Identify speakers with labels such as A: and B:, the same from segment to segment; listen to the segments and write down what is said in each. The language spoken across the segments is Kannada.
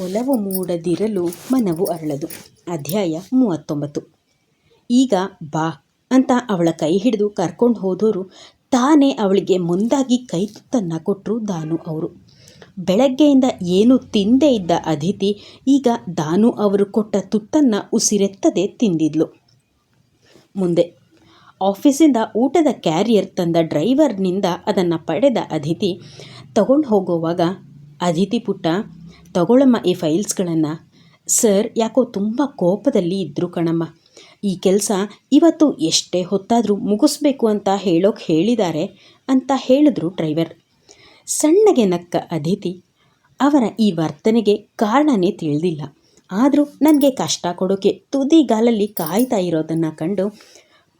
A: ಒಲವು ಮೂಡದಿರಲು ಮನವು ಅರಳದು. ಅಧ್ಯಾಯ ಮೂವತ್ತೊಂಬತ್ತು. ಈಗ ಬಾ ಅಂತ ಅವಳ ಕೈ ಹಿಡಿದು ಕರ್ಕೊಂಡು ಹೋದವರು ತಾನೇ ಅವಳಿಗೆ ಮುಂದಾಗಿ ಕೈ ತುತ್ತನ್ನು ಕೊಟ್ಟರು ದಾನು ಅವರು. ಬೆಳಗ್ಗೆಯಿಂದ ಏನು ತಿಂದೇ ಇದ್ದ ಅದಿತಿ ಈಗ ದಾನು ಅವರು ಕೊಟ್ಟ ತುತ್ತನ್ನು ಉಸಿರೆತ್ತದೆ ತಿಂದಿದ್ಲು. ಮುಂದೆ ಆಫೀಸಿಂದ ಊಟದ ಕ್ಯಾರಿಯರ್ ತಂದ ಡ್ರೈವರ್ನಿಂದ ಅದನ್ನು ಪಡೆದ ಅದಿತಿ ತಗೊಂಡು ಹೋಗುವಾಗ ಅದಿತಿ ಪುಟ್ಟ ತಗೊಳಮ್ಮ ಈ ಫೈಲ್ಸ್ಗಳನ್ನು. ಸರ್, ಯಾಕೋ ತುಂಬ ಕೋಪದಲ್ಲಿ ಇದ್ದರು ಕಣಮ್ಮ. ಈ ಕೆಲಸ ಇವತ್ತು ಎಷ್ಟೇ ಹೊತ್ತಾದರೂ ಮುಗಿಸ್ಬೇಕು ಅಂತ ಹೇಳೋಕೆ ಹೇಳಿದ್ದಾರೆ ಅಂತ ಹೇಳಿದ್ರು ಡ್ರೈವರ್. ಸಣ್ಣಗೆ ನಕ್ಕ ಅದಿತಿ ಅವರ ಈ ವರ್ತನೆಗೆ ಕಾರಣನೇ ತಿಳಿದಿಲ್ಲ. ಆದರೂ ನನಗೆ ಕಷ್ಟ ಕೊಡೋಕೆ ತುದಿಗಾಲಲ್ಲಿ ಕಾಯ್ತಾ ಇರೋದನ್ನು ಕಂಡು,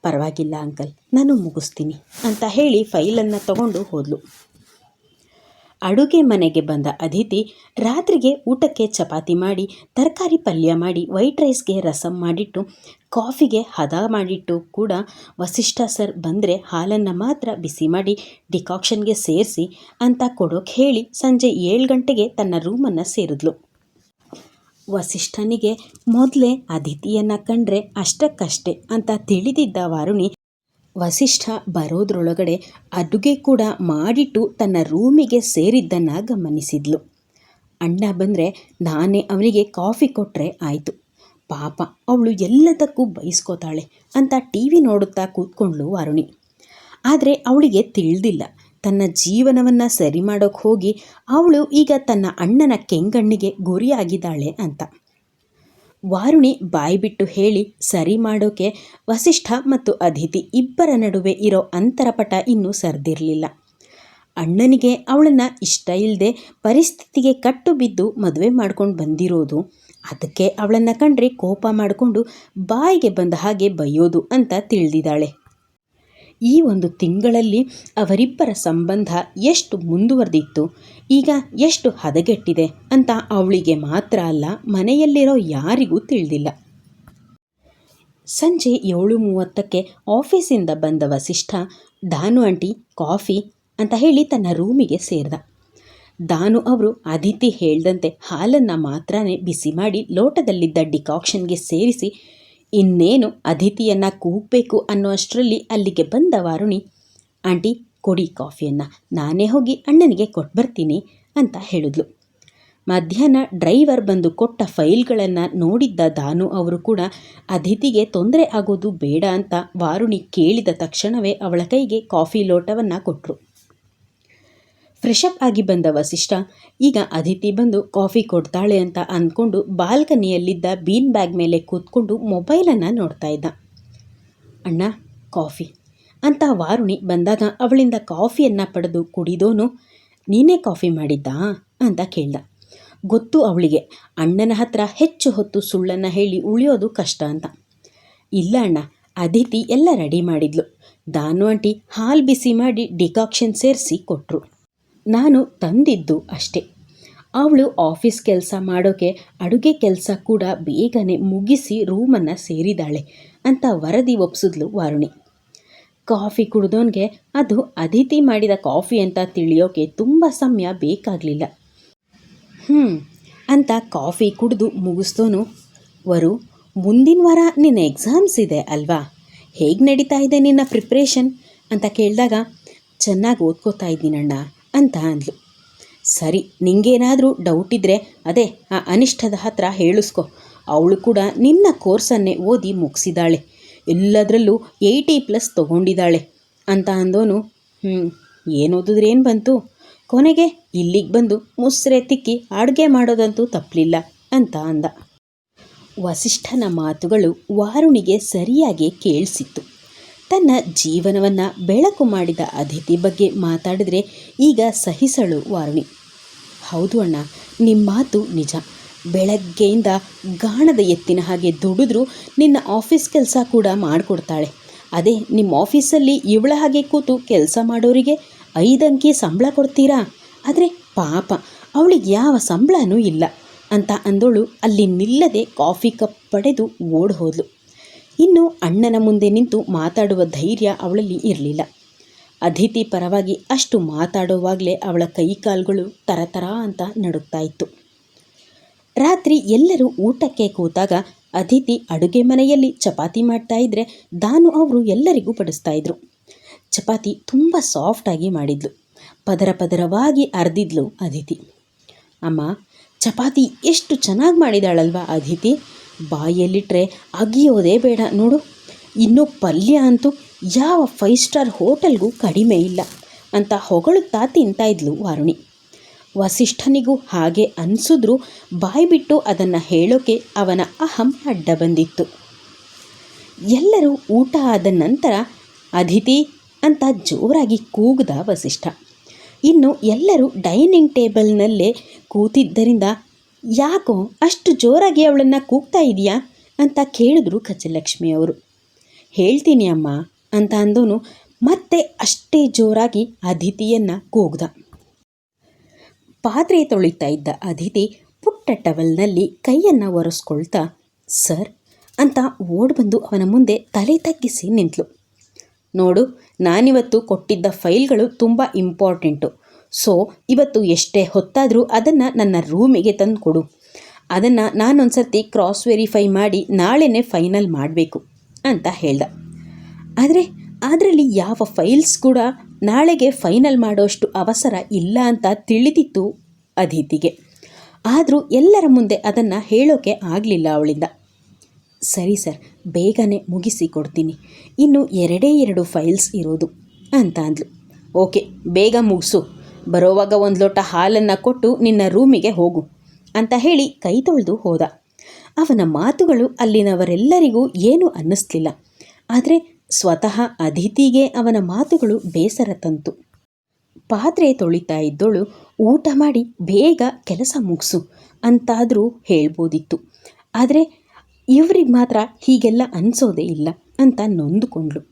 A: ಪರವಾಗಿಲ್ಲ ಅಂಕಲ್, ನಾನು ಮುಗಿಸ್ತೀನಿ ಅಂತ ಹೇಳಿ ಫೈಲನ್ನು ತಗೊಂಡು ಹೋದಳು ಅಡುಗೆ ಮನೆಗೆ ಬಂದ ಅದಿತಿ ರಾತ್ರಿಗೆ ಊಟಕ್ಕೆ ಚಪಾತಿ ಮಾಡಿ, ತರಕಾರಿ ಪಲ್ಯ ಮಾಡಿ, ವೈಟ್ ರೈಸ್ಗೆ ರಸಂ ಮಾಡಿಟ್ಟು, ಕಾಫಿಗೆ ಹದ ಮಾಡಿಟ್ಟು ಕೂಡ ವಸಿಷ್ಠ ಸರ್ ಬಂದರೆ ಹಾಲನ್ನು ಮಾತ್ರ ಬಿಸಿ ಮಾಡಿ ಡಿಕಾಕ್ಷನ್ಗೆ ಸೇರಿಸಿ ಅಂತ ಕೊಡೋಕೆ ಹೇಳಿ ಸಂಜೆ ಏಳು ಗಂಟೆಗೆ ತನ್ನ ರೂಮನ್ನು ಸೇರಿದ್ಲು. ವಸಿಷ್ಠನಿಗೆ ಮೊದಲೇ ಅದಿತಿಯನ್ನು ಕಂಡ್ರೆ ಅಷ್ಟಕ್ಕಷ್ಟೇ ಅಂತ ತಿಳಿದಿದ್ದ ವಾರುಣಿ ವಸಿಷ್ಠ ಬರೋದ್ರೊಳಗಡೆ ಅಡುಗೆ ಕೂಡ ಮಾಡಿಟ್ಟು ತನ್ನ ರೂಮಿಗೆ ಸೇರಿದ್ದನ್ನು ಗಮನಿಸಿದ್ಲು. ಅಣ್ಣ ಬಂದರೆ ನಾನೇ ಅವನಿಗೆ ಕಾಫಿ ಕೊಟ್ಟರೆ ಆಯಿತು. ಪಾಪ, ಅವಳು ಎಲ್ಲದಕ್ಕೂ ಬಯಸ್ಕೋತಾಳೆ ಅಂತ ಟಿ ವಿ ನೋಡುತ್ತಾ ಕೂತ್ಕೊಂಡ್ಳು ವಾರುಣಿ. ಆದರೆ ಅವಳಿಗೆ ತಿಳಿದಿಲ್ಲ. ತನ್ನ ಜೀವನವನ್ನು ಸರಿ ಮಾಡೋಕ್ಕೆ ಹೋಗಿ ಅವಳು ಈಗ ತನ್ನ ಅಣ್ಣನ ಕೆಂಗಣ್ಣಿಗೆ ಗುರಿಯಾಗಿದ್ದಾಳೆ ಅಂತ. ವಾರುಣಿ ಬಾಯ್ಬಿಟ್ಟು ಹೇಳಿ, ಸರಿ ಮಾಡೋಕೆ ವಸಿಷ್ಠ ಮತ್ತು ಅದಿತಿ ಇಬ್ಬರ ನಡುವೆ ಇರೋ ಅಂತರಪಟ ಇನ್ನೂ ಸರ್ದಿರಲಿಲ್ಲ. ಅಣ್ಣನಿಗೆ ಅವಳನ್ನು ಇಷ್ಟ ಇಲ್ಲದೆ ಪರಿಸ್ಥಿತಿಗೆ ಕಟ್ಟು ಬಿದ್ದು ಮದುವೆ ಮಾಡ್ಕೊಂಡು ಬಂದಿರೋದು. ಅದಕ್ಕೆ ಅವಳನ್ನು ಕಂಡ್ರೆ ಕೋಪ ಮಾಡಿಕೊಂಡು ಬಾಯಿಗೆ ಬಂದ ಹಾಗೆ ಬೈಯೋದು ಅಂತ ತಿಳಿದಿದ್ದಾಳೆ. ಈ ಒಂದು ತಿಂಗಳಲ್ಲಿ ಅವರಿಬ್ಬರ ಸಂಬಂಧ ಎಷ್ಟು ಮುಂದುವರೆದಿತ್ತು, ಈಗ ಎಷ್ಟು ಹದಗೆಟ್ಟಿದೆ ಅಂತ ಅವಳಿಗೆ ಮಾತ್ರ ಅಲ್ಲ, ಮನೆಯಲ್ಲಿರೋ ಯಾರಿಗೂ ತಿಳಿದಿಲ್ಲ. ಸಂಜೆ ಏಳು ಮೂವತ್ತಕ್ಕೆ ಆಫೀಸಿಂದ ಬಂದ ವಸಿಷ್ಠ, ದಾನು ಆಂಟಿ, ಕಾಫಿ ಅಂತ ಹೇಳಿ ತನ್ನ ರೂಮಿಗೆ ಸೇರಿದ. ದಾನು ಅವರು ಅದಿತಿ ಹೇಳ್ದಂತೆ ಹಾಲನ್ನು ಮಾತ್ರನೇ ಬಿಸಿ ಮಾಡಿ ಲೋಟದಲ್ಲಿದ್ದ ಡಿಕಾಕ್ಷನ್ಗೆ ಸೇರಿಸಿ ಇನ್ನೇನು ಅತಿಥಿಯನ್ನು ಕೂಗಬೇಕು ಅನ್ನೋ ಅಷ್ಟರಲ್ಲಿ ಅಲ್ಲಿಗೆ ಬಂದ ವಾರುಣಿ, ಆಂಟಿ, ಕೊಡಿ ಕಾಫಿಯನ್ನು. ನಾನೇ ಹೋಗಿ ಅಣ್ಣನಿಗೆ ಕೊಟ್ಟು ಬರ್ತೀನಿ, ಅಂತ ಹೇಳಿದ್ಲು. ಮಧ್ಯಾಹ್ನ ಡ್ರೈವರ್ ಬಂದು ಕೊಟ್ಟ ಫೈಲ್ಗಳನ್ನು ನೋಡಿದ್ದ ದಾನು ಅವರು ಕೂಡ, ಅತಿಥಿಗೆ ತೊಂದರೆ ಆಗೋದು ಬೇಡ ಅಂತ ವಾರುಣಿ ಕೇಳಿದ ತಕ್ಷಣವೇ ಅವಳ ಕೈಗೆ ಕಾಫಿ ಲೋಟವನ್ನು ಕೊಟ್ಟರು ಫ್ರೆಶಪ್ ಆಗಿ ಬಂದ ವಸಿಷ್ಠ, ಈಗ ಅದಿತಿ ಬಂದು ಕಾಫಿ ಕೊಡ್ತಾಳೆ ಅಂತ ಅಂದ್ಕೊಂಡು ಬಾಲ್ಕನಿಯಲ್ಲಿದ್ದ ಬೀನ್ ಬ್ಯಾಗ್ ಮೇಲೆ ಕೂತ್ಕೊಂಡು ಮೊಬೈಲನ್ನು ನೋಡ್ತಾ ಇದ್ದ. ಅಣ್ಣ ಕಾಫಿ ಅಂತ ವಾರುಣಿ ಬಂದಾಗ ಅವಳಿಂದ ಕಾಫಿಯನ್ನು ಪಡೆದು ಕುಡಿದೋನು? ನೀನೇ ಕಾಫಿ ಮಾಡಿದ್ದಾ? ಅಂತ ಕೇಳ್ದ. ಗೊತ್ತು ಅವಳಿಗೆ, ಅಣ್ಣನ ಹತ್ರ ಹೆಚ್ಚು ಹೊತ್ತು ಸುಳ್ಳನ್ನು ಹೇಳಿ ಉಳಿಯೋದು ಕಷ್ಟ ಅಂತ. ಇಲ್ಲ ಅಣ್ಣ, ಅದಿತಿ ಎಲ್ಲ ರೆಡಿ ಮಾಡಿದ್ಲು. ದಾನು ಆಂಟಿ ಹಾಲು ಬಿಸಿ ಮಾಡಿ ಡಿಕಾಕ್ಷನ್ ಸೇರಿಸಿ ಕೊಟ್ಟರು ನಾನು ತಂದಿದ್ದು ಅಷ್ಟೇ. ಅವಳು ಆಫೀಸ್ ಕೆಲಸ ಮಾಡೋಕೆ, ಅಡುಗೆ ಕೆಲಸ ಕೂಡ ಬೇಗನೆ ಮುಗಿಸಿ ರೂಮನ್ನು ಸೇರಿದಾಳೆ ಅಂತ ವರದಿ ಒಪ್ಸಿದ್ಲು ವಾರುಣಿ. ಕಾಫಿ ಕುಡಿದೋನ್ಗೆ ಅದು ಅದಿತಿ ಮಾಡಿದ ಕಾಫಿ ಅಂತ ತಿಳಿಯೋಕೆ ತುಂಬ ಸಮಯ ಬೇಕಾಗಲಿಲ್ಲ. ಹ್ಞೂ ಅಂತ ಕಾಫಿ ಕುಡಿದು ಮುಗಿಸ್ತೋನು ವರು, ಮುಂದಿನ ವಾರ ನಿನ್ನ ಎಕ್ಸಾಮ್ಸ್ ಇದೆ ಅಲ್ವಾ? ಹೇಗೆ ನಡೀತಾ ಇದೆ ನಿನ್ನ ಪ್ರಿಪ್ರೇಷನ್ ಅಂತ ಕೇಳಿದಾಗ, ಚೆನ್ನಾಗಿ ಓದ್ಕೋತಾ ಇದ್ದೀನಣ್ಣ. ಅಂತ ಅಂದ್ಲು. ಸರಿ, ನಿಂಗೇನಾದರೂ ಡೌಟ್ ಇದ್ದರೆ ಅದೇ, ಆ ಅನಿಷ್ಟದ ಹತ್ರ ಹೇಳಿಸ್ಕೊ. ಅವಳು ಕೂಡ ನಿನ್ನ ಕೋರ್ಸನ್ನೇ ಓದಿ ಮುಗಿಸಿದಾಳೆ. ಎಲ್ಲದರಲ್ಲೂ ಏಯ್ಟಿ ಪ್ಲಸ್ ತೊಗೊಂಡಿದ್ದಾಳೆ ಅಂತ ಅಂದೋನು. ಹ್ಞೂ ಏನು ಓದಿದ್ರೆ ಏನು ಬಂತು? ಕೊನೆಗೆ ಇಲ್ಲಿಗೆ ಬಂದು ಮುಸ್ರೆ ತಿಕ್ಕಿ ಅಡುಗೆ ಮಾಡೋದಂತೂ ತಪ್ಪಲಿಲ್ಲ ಅಂತ ಅಂದ. ವಸಿಷ್ಠನ ಮಾತುಗಳು ವಾರುಣಿಗೆ ಸರಿಯಾಗಿ ಕೇಳಿಸಿತ್ತು. ತನ್ನ ಜೀವನವನ್ನು ಬೆಳಕು ಮಾಡಿದ ಅತಿಥಿ ಬಗ್ಗೆ ಮಾತಾಡಿದ್ರೆ ಈಗ ಸಹಿಸಳು ವಾರುಣಿ. ಹೌದು ಅಣ್ಣ ನಿಮ್ಮ ಮಾತು ನಿಜ. ಬೆಳಗ್ಗೆಯಿಂದ ಗಾಣದ ಎತ್ತಿನ ಹಾಗೆ ದುಡಿದ್ರೂ ನಿನ್ನ ಆಫೀಸ್ ಕೆಲಸ ಕೂಡ ಮಾಡಿಕೊಡ್ತಾಳೆ. ಅದೇ ನಿಮ್ಮ ಆಫೀಸಲ್ಲಿ ಇವಳ ಹಾಗೆ ಕೂತು ಕೆಲಸ ಮಾಡೋರಿಗೆ ಐದಂಕಿ ಸಂಬಳ ಕೊಡ್ತೀರಾ? ಆದರೆ ಪಾಪ, ಅವಳಿಗೆ ಯಾವ ಸಂಬಳನೂ ಇಲ್ಲ ಅಂತ ಅಂದೋಳು ಅಲ್ಲಿ ನಿಲ್ಲದೆ ಕಾಫಿ ಕಪ್ ಪಡೆದು ಓಡ್ ಹೋದ್ಲು ಇನ್ನು ಅಣ್ಣನ ಮುಂದೆ ನಿಂತು ಮಾತಾಡುವ ಧೈರ್ಯ ಅವಳಲ್ಲಿ ಇರಲಿಲ್ಲ. ಅದಿತಿ ಪರವಾಗಿ ಅಷ್ಟು ಮಾತಾಡುವಾಗಲೇ ಅವಳ ಕೈಕಾಲುಗಳು ತರತರ ಅಂತ ನಡುಕ್ತಾ ಇತ್ತು ರಾತ್ರಿ ಎಲ್ಲರೂ ಊಟಕ್ಕೆ ಕೂತಾಗ ಅದಿತಿ ಅಡುಗೆ ಮನೆಯಲ್ಲಿ ಚಪಾತಿ ಮಾಡ್ತಾ ಇದ್ದರೆ ದಾನು ಅವರು ಎಲ್ಲರಿಗೂ ಪಡಿಸ್ತಾ ಇದ್ರು ಚಪಾತಿ ತುಂಬ ಸಾಫ್ಟಾಗಿ ಮಾಡಿದ್ಲು. ಪದರ ಪದರವಾಗಿ ಅರ್ದಿದ್ಲು ಅದಿತಿ ಅಮ್ಮ, ಚಪಾತಿ ಎಷ್ಟು ಚೆನ್ನಾಗಿ ಮಾಡಿದಾಳಲ್ವಾ ಅದಿತಿ ಬಾಯಲ್ಲಿಟ್ಟರೆ ಅಗಿಯೋದೇ ಬೇಡ ನೋಡು. ಇನ್ನು ಪಲ್ಯ ಅಂತೂ ಯಾವ ಫೈವ್ ಸ್ಟಾರ್ ಹೋಟೆಲ್ಗೂ ಕಡಿಮೆ ಇಲ್ಲ ಅಂತ ಹೊಗಳುತ್ತಾ ತಿಂತಾ ಇದ್ಲು ವಾರುಣಿ. ವಸಿಷ್ಠನಿಗೂ ಹಾಗೆ ಅನಿಸಿದ್ರೂ ಬಾಯ್ಬಿಟ್ಟು ಅದನ್ನು ಹೇಳೋಕೆ ಅವನ ಅಹಂ ಅಡ್ಡ ಬಂದಿತ್ತು. ಎಲ್ಲರೂ ಊಟ ಆದ ನಂತರ ಅದಿತಿ ಅಂತ ಜೋರಾಗಿ ಕೂಗ್ದ ವಸಿಷ್ಠ. ಇನ್ನು ಎಲ್ಲರೂ ಡೈನಿಂಗ್ ಟೇಬಲ್ನಲ್ಲೇ ಕೂತಿದ್ದರಿಂದ ಯಾಕೋ ಅಷ್ಟು ಜೋರಾಗಿ ಅವಳನ್ನು ಕೂಗ್ತಾ ಇದೆಯಾ ಅಂತ ಕೇಳಿದ್ರು ಗಜಲಕ್ಷ್ಮಿ ಅವರು. ಹೇಳ್ತೀನಿ ಅಮ್ಮ ಅಂತ ಅಂದವನು ಮತ್ತೆ ಅಷ್ಟೇ ಜೋರಾಗಿ ಅದಿತಿಯನ್ನು ಕೂಗ್ದ. ಪಾತ್ರೆ ತೊಳಿತಾ ಇದ್ದ ಅದಿತಿ ಪುಟ್ಟ ಟವಲ್ನಲ್ಲಿ ಕೈಯನ್ನು ಒರೆಸ್ಕೊಳ್ತಾ, ಸರ್ ಅಂತ ಓಡ್ಬಂದು ಅವನ ಮುಂದೆ ತಲೆ ತಗ್ಗಿಸಿ ನಿಂತಳು ನೋಡು, ನಾನಿವತ್ತು ಕೊಟ್ಟಿದ್ದ ಫೈಲ್ಗಳು ತುಂಬ ಇಂಪಾರ್ಟೆಂಟು. ಸೊ ಇವತ್ತು ಎಷ್ಟೇ ಹೊತ್ತಾದರೂ ಅದನ್ನು ನನ್ನ ರೂಮಿಗೆ ತಂದು ಕೊಡು. ಅದನ್ನು ನಾನೊಂದು ಸರ್ತಿ ಕ್ರಾಸ್ ವೆರಿಫೈ ಮಾಡಿ ನಾಳೆನೇ ಫೈನಲ್ ಮಾಡಬೇಕು ಅಂತ ಹೇಳ್ದ. ಆದರೆ ಅದರಲ್ಲಿ ಯಾವ ಫೈಲ್ಸ್ ಕೂಡ ನಾಳೆಗೆ ಫೈನಲ್ ಮಾಡೋಷ್ಟು ಅವಸರ ಇಲ್ಲ ಅಂತ ತಿಳಿದಿತ್ತು ಅದಿತಿಗೆ. ಆದರೂ ಎಲ್ಲರ ಮುಂದೆ ಅದನ್ನು ಹೇಳೋಕೆ ಆಗಲಿಲ್ಲ ಅವಳಿಂದ. ಸರಿ ಸರ್, ಬೇಗನೆ ಮುಗಿಸಿ ಕೊಡ್ತೀನಿ. ಇನ್ನು ಎರಡೇ ಎರಡು ಫೈಲ್ಸ್ ಇರೋದು ಅಂತ ಅಂದ್ಲು. ಓಕೆ ಬೇಗ ಮುಗಿಸು. ಬರೋವಾಗ ಒಂದು ಲೋಟ ಹಾಲನ್ನು ಕೊಟ್ಟು ನಿನ್ನ ರೂಮಿಗೆ ಹೋಗು ಅಂತ ಹೇಳಿ ಕೈ ತೊಳೆದು ಹೋದ. ಅವನ ಮಾತುಗಳು ಅಲ್ಲಿನವರೆಲ್ಲರಿಗೂ ಏನೂ ಅನ್ನಿಸ್ಲಿಲ್ಲ. ಆದರೆ ಸ್ವತಃ ಅದಿತಿಗೆ ಅವನ ಮಾತುಗಳು ಬೇಸರ ತಂತು. ಪಾತ್ರೆ ತೊಳಿತಾ ಇದ್ದೋಳು ಊಟ ಮಾಡಿ ಬೇಗ ಕೆಲಸ ಮುಗಿಸು ಅಂತಾದರೂ ಹೇಳ್ಬೋದಿತ್ತು. ಆದರೆ ಇವ್ರಿಗೆ ಮಾತ್ರ ಹೀಗೆಲ್ಲ ಅನಿಸೋದೇ ಇಲ್ಲ ಅಂತ ನೊಂದುಕೊಂಡ್ಳು.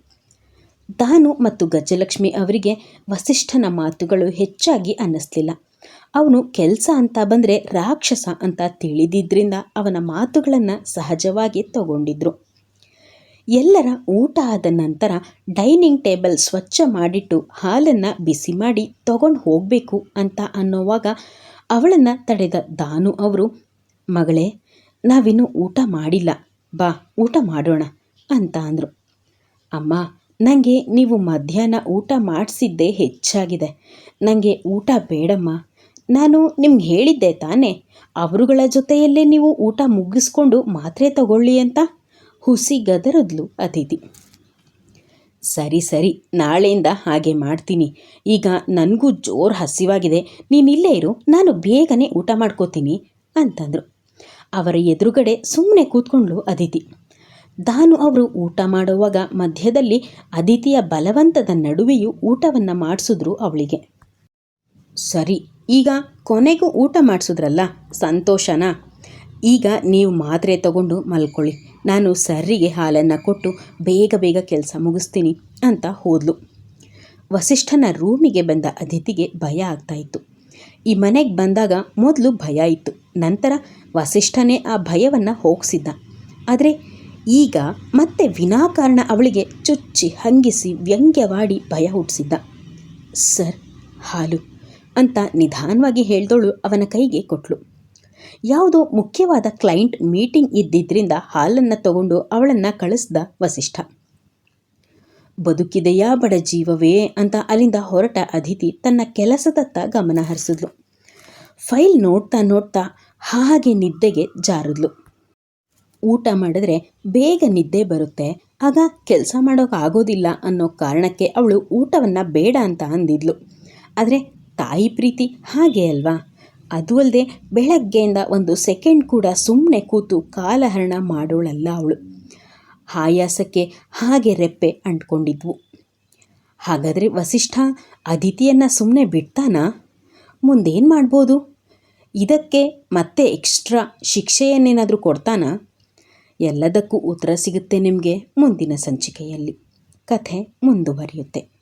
A: ದಾನು ಮತ್ತು ಗಜಲಕ್ಷ್ಮಿ ಅವರಿಗೆ ವಸಿಷ್ಠನ ಮಾತುಗಳು ಹೆಚ್ಚಾಗಿ ಅನ್ನಿಸ್ಲಿಲ್ಲ. ಅವನು ಕೆಲಸ ಅಂತ ಬಂದರೆ ರಾಕ್ಷಸ ಅಂತ ತಿಳಿದಿದ್ದರಿಂದ ಅವನ ಮಾತುಗಳನ್ನು ಸಹಜವಾಗಿ ತಗೊಂಡಿದ್ರು. ಎಲ್ಲರ ಊಟ ಆದ ನಂತರ ಡೈನಿಂಗ್ ಟೇಬಲ್ ಸ್ವಚ್ಛ ಮಾಡಿಟ್ಟು ಹಾಲನ್ನು ಬಿಸಿ ಮಾಡಿ ತಗೊಂಡು ಹೋಗಬೇಕು ಅಂತ ಅನ್ನೋವಾಗ ಅವಳನ್ನು ತಡೆದ ದಾನು ಅವರು, ಮಗಳೇ, ನಾವಿನ್ನೂ ಊಟ ಮಾಡಿಲ್ಲ. ಬಾ, ಊಟ ಮಾಡೋಣ ಅಂತ ಅಂದರು. ಅಮ್ಮ ನನಗೆ ನೀವು ಮಧ್ಯಾಹ್ನ ಊಟ ಮಾಡಿಸಿದ್ದೇ ಹೆಚ್ಚಾಗಿದೆ. ನನಗೆ ಊಟ ಬೇಡಮ್ಮ. ನಾನು ನಿಮ್ಗೆ ಹೇಳಿದ್ದೆ ತಾನೇ, ಅವರುಗಳ ಜೊತೆಯಲ್ಲೇ ನೀವು ಊಟ ಮುಗಿಸ್ಕೊಂಡು ಮಾತ್ರೆ ತಗೊಳ್ಳಿ ಅಂತ? ಹುಸಿ ಗದರದ್ಲು ಅತಿಥಿ. ಸರಿ ಸರಿ, ನಾಳೆಯಿಂದ ಹಾಗೆ ಮಾಡ್ತೀನಿ. ಈಗ ನನಗೂ ಜೋರು ಹಸಿವಾಗಿದೆ. ನೀನಿಲ್ಲೇ ಇರು, ನಾನು ಬೇಗನೆ ಊಟ ಮಾಡ್ಕೋತೀನಿ, ಅಂತಂದರು. ಅವರ ಎದುರುಗಡೆ ಸುಮ್ಮನೆ ಕೂತ್ಕೊಂಡ್ಳು ಅದಿತಿ ದಾನು ಅವರು ಊಟ ಮಾಡುವಾಗ ಮಧ್ಯದಲ್ಲಿ ಅದಿತಿಯ ಬಲವಂತದ ನಡುವೆಯೂ ಊಟವನ್ನು ಮಾಡಿಸಿದ್ರು ಅವಳಿಗೆ. ಸರಿ, ಈಗ ಕೊನೆಗೂ ಊಟ ಮಾಡಿಸಿದ್ರಲ್ಲ, ಸಂತೋಷನಾ? ಈಗ ನೀವು ಮಾತ್ರೆ ತಗೊಂಡು ಮಲ್ಕೊಳ್ಳಿ, ನಾನು ಸರ್ರಿಗೆ ಹಾಲನ್ನು ಕೊಟ್ಟು ಬೇಗ ಬೇಗ ಕೆಲಸ ಮುಗಿಸ್ತೀನಿ ಅಂತ ಹೋದ್ಲು. ವಸಿಷ್ಠನ ರೂಮಿಗೆ ಬಂದ ಅದಿತಿಗೆ ಭಯ ಆಗ್ತಾಯಿತ್ತು ಈ ಮನೆಗೆ ಬಂದಾಗ ಮೊದಲು ಭಯ ಇತ್ತು, ನಂತರ ವಸಿಷ್ಠನೇ ಆ ಭಯವನ್ನು ಹೋಗಿಸಿದ್ದ. ಆದರೆ ಈಗ ಮತ್ತೆ ವಿನಾಕಾರಣ ಅವಳಿಗೆ ಚುಚ್ಚಿ ಹಂಗಿಸಿ ವ್ಯಂಗ್ಯವಾಡಿ ಭಯ ಹುಟ್ಟಿಸಿದ್ದ. ಸರ್, ಹಾಲು ಅಂತ ನಿಧಾನವಾಗಿ ಹೇಳ್ದೋಳು ಅವನ ಕೈಗೆ ಕೊಟ್ಲು. ಯಾವುದೋ ಮುಖ್ಯವಾದ ಕ್ಲೈಂಟ್ ಮೀಟಿಂಗ್ ಇದ್ದಿದ್ದರಿಂದ ಹಾಲನ್ನು ತಗೊಂಡು ಅವಳನ್ನು ಕಳಿಸ್ದ ವಸಿಷ್ಠ. ಬದುಕಿದೆಯಾ ಬಡ ಜೀವವೇ ಅಂತ ಅಲ್ಲಿಂದ ಹೊರಟ ಅದಿತಿ ತನ್ನ ಕೆಲಸದತ್ತ ಗಮನ ಹರಿಸಿದ್ಲು. ಫೈಲ್ ನೋಡ್ತಾ ನೋಡ್ತಾ ಹಾಗೆ ನಿದ್ದೆಗೆ ಜಾರಿದ್ಲು. ಊಟ ಮಾಡಿದ್ರೆ ಬೇಗ ನಿದ್ದೆ ಬರುತ್ತೆ. ಆಗ ಕೆಲಸ ಮಾಡೋಕ್ಕಾಗೋದಿಲ್ಲ ಅನ್ನೋ ಕಾರಣಕ್ಕೆ ಅವಳು ಊಟವನ್ನು ಬೇಡ ಅಂತ ಅಂದಿದ್ಲು. ಆದರೆ ತಾಯಿ ಪ್ರೀತಿ ಹಾಗೆ ಅಲ್ವಾ? ಅದು ಅಲ್ಲದೆ ಬೆಳಗ್ಗೆಯಿಂದ ಒಂದು ಸೆಕೆಂಡ್ ಕೂಡ ಸುಮ್ಮನೆ ಕೂತು ಕಾಲಹರಣ ಮಾಡೋಳಲ್ಲ ಅವಳು. ಆಯಾಸಕ್ಕೆ ಹಾಗೆ ರೆಪ್ಪೆ ಅಂಟ್ಕೊಂಡಿದ್ವು. ಹಾಗಾದರೆ ವಸಿಷ್ಠ ಅದಿತಿಯನ್ನು ಸುಮ್ಮನೆ ಬಿಡ್ತಾನಾ? ಮುಂದೇನು ಮಾಡ್ಬೋದು? ಇದಕ್ಕೆ ಮತ್ತೆ ಎಕ್ಸ್ಟ್ರಾ ಶಿಕ್ಷೆಯನ್ನೇನಾದರೂ ಕೊಡ್ತಾನಾ? ಎಲ್ಲದಕ್ಕೂ ಉತ್ತರ ಸಿಗುತ್ತೆ ನಿಮಗೆ ಮುಂದಿನ ಸಂಚಿಕೆಯಲ್ಲಿ. ಕಥೆ ಮುಂದುವರಿಯುತ್ತೆ.